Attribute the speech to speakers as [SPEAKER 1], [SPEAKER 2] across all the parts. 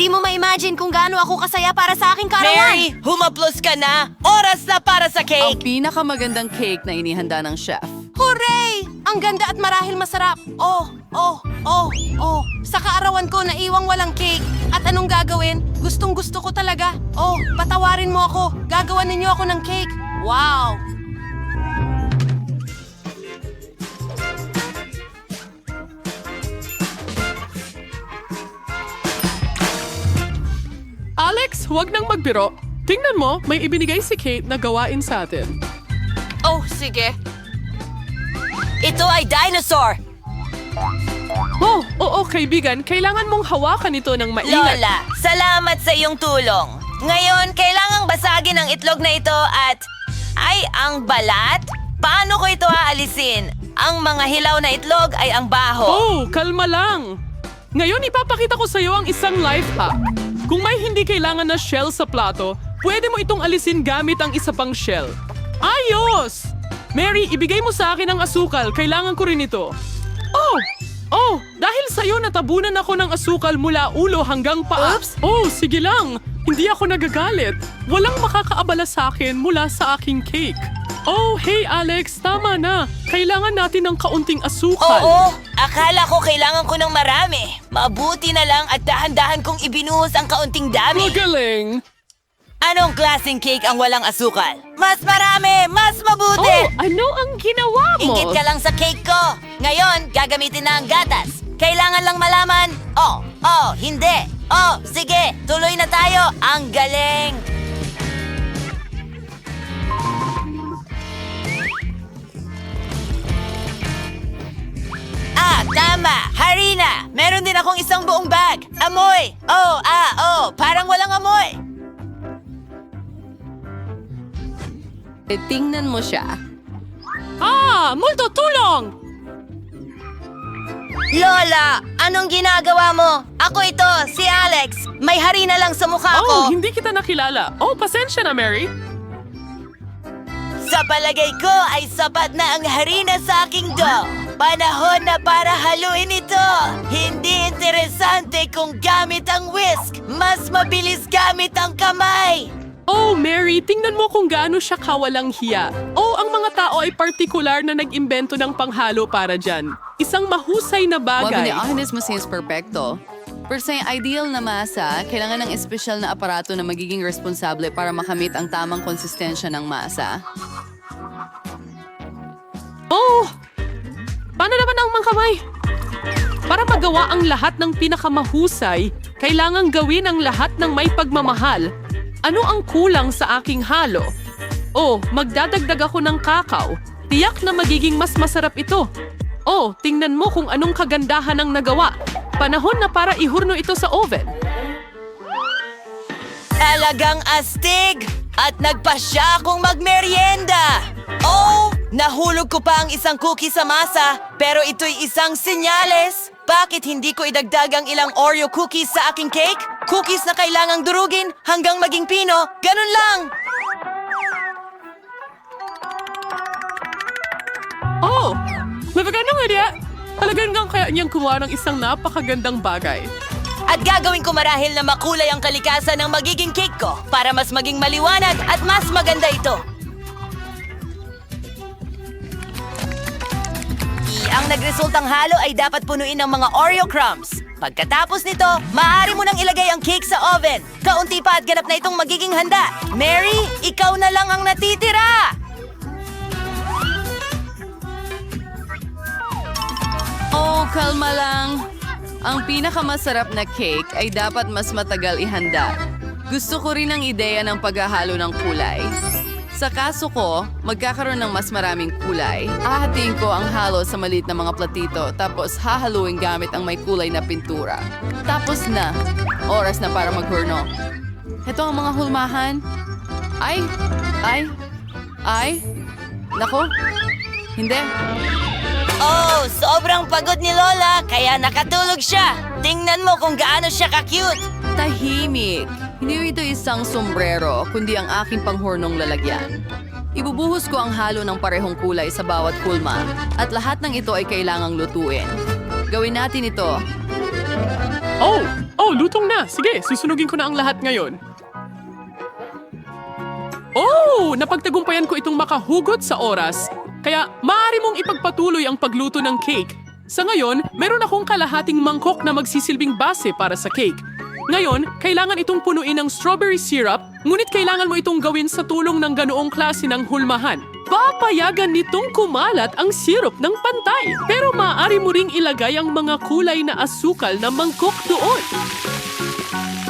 [SPEAKER 1] Hindi mo ma-imagine kung gaano ako kasaya para sa aking karawan.
[SPEAKER 2] Mary, humaplos ka na! Oras na para sa
[SPEAKER 3] Ang
[SPEAKER 2] cake!
[SPEAKER 3] pinakamagandang cake na inihanda ng chef.
[SPEAKER 1] Hooray! Ang ganda at marahil masarap. Oh, oh, oh, oh. Sa kaarawan ko na iwang walang cake. At anong gagawin? Gustong gusto ko talaga. Oh, patawarin mo ako. Gagawan ninyo ako ng cake. Wow!
[SPEAKER 4] Alex, huwag nang magbiro. Tingnan mo, may ibinigay si Kate na gawain sa atin.
[SPEAKER 2] Oh, sige. Ito ay dinosaur!
[SPEAKER 4] Oh, oo kaibigan, kailangan mong hawakan ito ng maingat.
[SPEAKER 2] Lola, salamat sa iyong tulong. Ngayon, kailangang basagin ang itlog na ito at... Ay, ang balat? Paano ko ito aalisin? Ang mga hilaw na itlog ay ang baho.
[SPEAKER 4] Oh, kalma lang. Ngayon ipapakita ko sa iyo ang isang life hack. Kung may hindi kailangan na shell sa plato, pwede mo itong alisin gamit ang isa pang shell. Ayos! Mary, ibigay mo sa akin ang asukal. Kailangan ko rin ito. Oh! Oh! Dahil sa'yo natabunan ako ng asukal mula ulo hanggang paa.
[SPEAKER 2] Oops!
[SPEAKER 4] Oh, sige lang. Hindi ako nagagalit. Walang makakaabala sa akin mula sa aking cake. Oh, hey Alex, tama na. Kailangan natin ng kaunting asukal.
[SPEAKER 2] Oo, akala ko kailangan ko ng marami. Mabuti na lang at dahan-dahan kong ibinuhos ang kaunting dami.
[SPEAKER 4] Magaling!
[SPEAKER 2] Anong klaseng cake ang walang asukal? Mas marami! Mas mabuti!
[SPEAKER 4] Oh, ano ang ginawa mo?
[SPEAKER 2] Ingit ka lang sa cake ko. Ngayon, gagamitin na ang gatas. Kailangan lang malaman, oh, oh, hindi. Oh, sige, tuloy na tayo. Ang galing! Tama! Harina! Meron din akong isang buong bag. Amoy! Oh, ah, oh, parang walang amoy.
[SPEAKER 3] E, tingnan mo siya.
[SPEAKER 4] Ah, multo tulong!
[SPEAKER 2] Lola, anong ginagawa mo? Ako ito, si Alex. May harina lang sa mukha
[SPEAKER 4] Oh,
[SPEAKER 2] ko.
[SPEAKER 4] hindi kita nakilala. Oh, pasensya na, Mary.
[SPEAKER 2] Sa palagay ko ay sapat na ang harina sa aking dough. Panahon na para haluin ito. Hindi interesante kung gamit ang whisk. Mas mabilis gamit ang kamay.
[SPEAKER 4] Oh, Mary, tingnan mo kung gaano siya kawalang hiya. Oh, ang mga tao ay partikular na nag-imbento ng panghalo para dyan. Isang mahusay na
[SPEAKER 3] Wag
[SPEAKER 4] bagay.
[SPEAKER 3] ni Agnes Masias Perfecto. Pero sa ideal na masa, kailangan ng espesyal na aparato na magiging responsable para makamit ang tamang konsistensya ng masa.
[SPEAKER 4] Oh! Paano naman ang mga kamay? Para magawa ang lahat ng pinakamahusay, kailangang gawin ang lahat ng may pagmamahal. Ano ang kulang sa aking halo? Oh, magdadagdag ako ng kakao. Tiyak na magiging mas masarap ito. Oh, tingnan mo kung anong kagandahan ang nagawa. Panahon na para ihurno ito sa oven.
[SPEAKER 2] Talagang astig! At nagpasya akong magmeryenda! Oh! Nahulog ko pa ang isang cookie sa masa, pero ito'y isang senyales. Bakit hindi ko idagdag ang ilang Oreo cookies sa aking cake? Cookies na kailangang durugin hanggang maging pino. Ganun lang!
[SPEAKER 4] Oh! Magagandang idea! Talagang kaya niyang kumuha ng isang napakagandang bagay.
[SPEAKER 2] At gagawin ko marahil na makulay ang kalikasan ng magiging cake ko para mas maging maliwanag at mas maganda ito. Ang nagresultang halo ay dapat punuin ng mga Oreo crumbs. Pagkatapos nito, maaari mo nang ilagay ang cake sa oven. Kaunti pa at ganap na itong magiging handa. Mary, ikaw na lang ang natitira!
[SPEAKER 3] Oh, kalma lang. Ang pinakamasarap na cake ay dapat mas matagal ihanda. Gusto ko rin ang ideya ng paghahalo ng kulay. Sa kaso ko, magkakaroon ng mas maraming kulay. Ahatiin ko ang halo sa maliit na mga platito tapos hahaluin gamit ang may kulay na pintura. Tapos na. Oras na para maghurno. Ito ang mga hulmahan. Ay! Ay! Ay! Nako! Hindi.
[SPEAKER 2] Oh, sobrang pagod ni Lola, kaya nakatulog siya. Tingnan mo kung gaano siya ka-cute.
[SPEAKER 3] Tahimik. Hindi ito isang sombrero, kundi ang aking panghornong lalagyan. Ibubuhos ko ang halo ng parehong kulay sa bawat kulma at lahat ng ito ay kailangang lutuin. Gawin natin ito.
[SPEAKER 4] Oh! Oh, lutong na. Sige, susunugin ko na ang lahat ngayon. Oh, napagtagumpayan ko itong makahugot sa oras. Kaya maaari mong ipagpatuloy ang pagluto ng cake. Sa ngayon, meron akong kalahating mangkok na magsisilbing base para sa cake. Ngayon, kailangan itong punuin ng strawberry syrup, ngunit kailangan mo itong gawin sa tulong ng ganoong klase ng hulmahan. Papayagan nitong kumalat ang syrup ng pantay, pero maaari mo ring ilagay ang mga kulay na asukal na mangkok doon.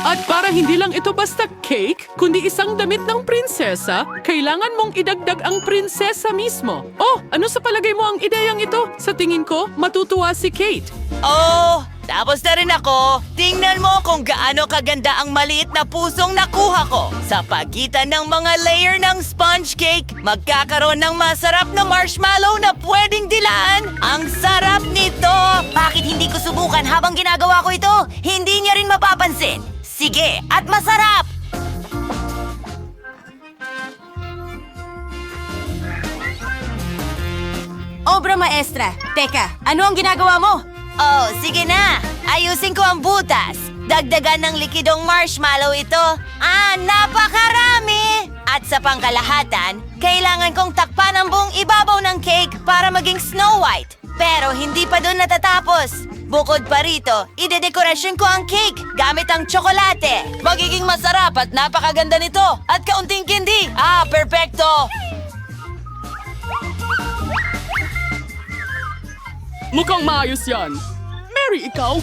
[SPEAKER 4] At para hindi lang ito basta cake, kundi isang damit ng prinsesa, kailangan mong idagdag ang prinsesa mismo. Oh, ano sa palagay mo ang ideyang ito? Sa tingin ko, matutuwa si Kate.
[SPEAKER 2] Oh, tapos na rin ako. Tingnan mo kung gaano kaganda ang maliit na pusong nakuha ko. Sa pagitan ng mga layer ng sponge cake, magkakaroon ng masarap na marshmallow na pwedeng dilaan. Ang sarap nito! Bakit hindi ko subukan habang ginagawa ko ito? Hindi niya rin mapapansin. Sige, at masarap!
[SPEAKER 1] Obra maestra. Teka, ano ang ginagawa mo?
[SPEAKER 2] Oh, sige na. Ayusin ko ang butas. Dagdagan ng likidong marshmallow ito. Ah, napakarami! At sa pangkalahatan, kailangan kong takpan ang buong ibabaw ng cake para maging Snow White. Pero hindi pa doon natatapos. Bukod pa rito, idedekorasyon ko ang cake gamit ang tsokolate. Magiging masarap at napakaganda nito. At kaunting candy. Ah, perpekto!
[SPEAKER 4] Mukhang maayos yan. Mary, ikaw?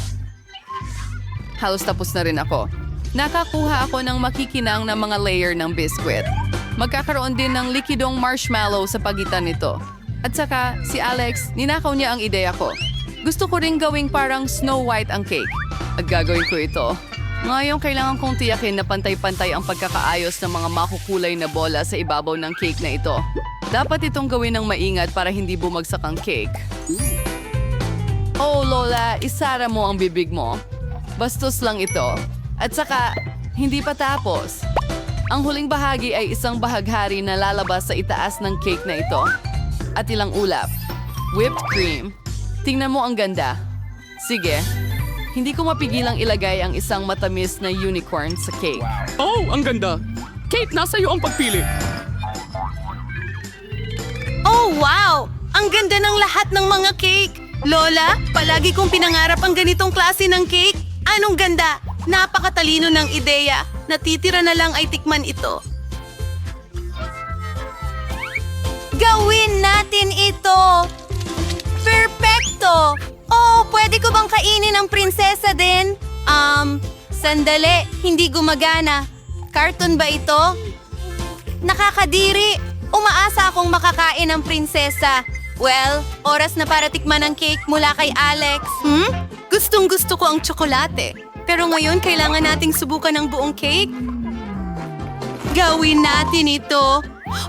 [SPEAKER 3] Halos tapos na rin ako. Nakakuha ako ng makikinang na mga layer ng biscuit. Magkakaroon din ng likidong marshmallow sa pagitan nito. At saka, si Alex, ninakaw niya ang ideya ko. Gusto ko rin gawing parang Snow White ang cake. At gagawin ko ito. Ngayon, kailangan kong tiyakin na pantay-pantay ang pagkakaayos ng mga makukulay na bola sa ibabaw ng cake na ito. Dapat itong gawin ng maingat para hindi bumagsak ang cake. Oh, Lola, isara mo ang bibig mo. Bastos lang ito. At saka, hindi pa tapos. Ang huling bahagi ay isang bahaghari na lalabas sa itaas ng cake na ito. At ilang ulap. Whipped cream. Tingnan mo ang ganda. Sige. Hindi ko mapigilang ilagay ang isang matamis na unicorn sa cake.
[SPEAKER 4] Oh, ang ganda. Kate, nasa iyo ang pagpili.
[SPEAKER 1] Oh, wow! Ang ganda ng lahat ng mga cake! Lola, palagi kong pinangarap ang ganitong klase ng cake. Anong ganda! Napakatalino ng ideya. Natitira na lang ay tikman ito. Gawin natin ito! Perfecto! Oh, pwede ko bang kainin ang prinsesa din? Um, sandali, hindi gumagana. Karton ba ito? Nakakadiri! Umaasa akong makakain ng prinsesa. Well, oras na para tikman ang cake mula kay Alex. Hmm? Gustong gusto ko ang tsokolate. Pero ngayon, kailangan nating subukan ang buong cake. Gawin natin ito.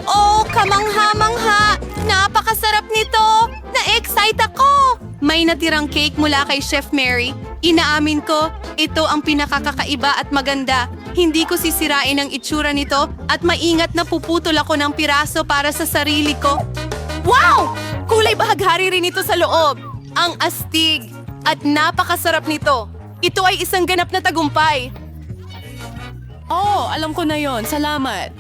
[SPEAKER 1] Oh, kamangha-mangha! Napakasarap nito! Na-excite ako! May natirang cake mula kay Chef Mary. Inaamin ko, ito ang pinakakakaiba at maganda. Hindi ko sisirain ang itsura nito at maingat na puputol ako ng piraso para sa sarili ko. Wow! Kulay bahaghari rin ito sa loob. Ang astig at napakasarap nito. Ito ay isang ganap na tagumpay.
[SPEAKER 3] Oh, alam ko na yon. Salamat.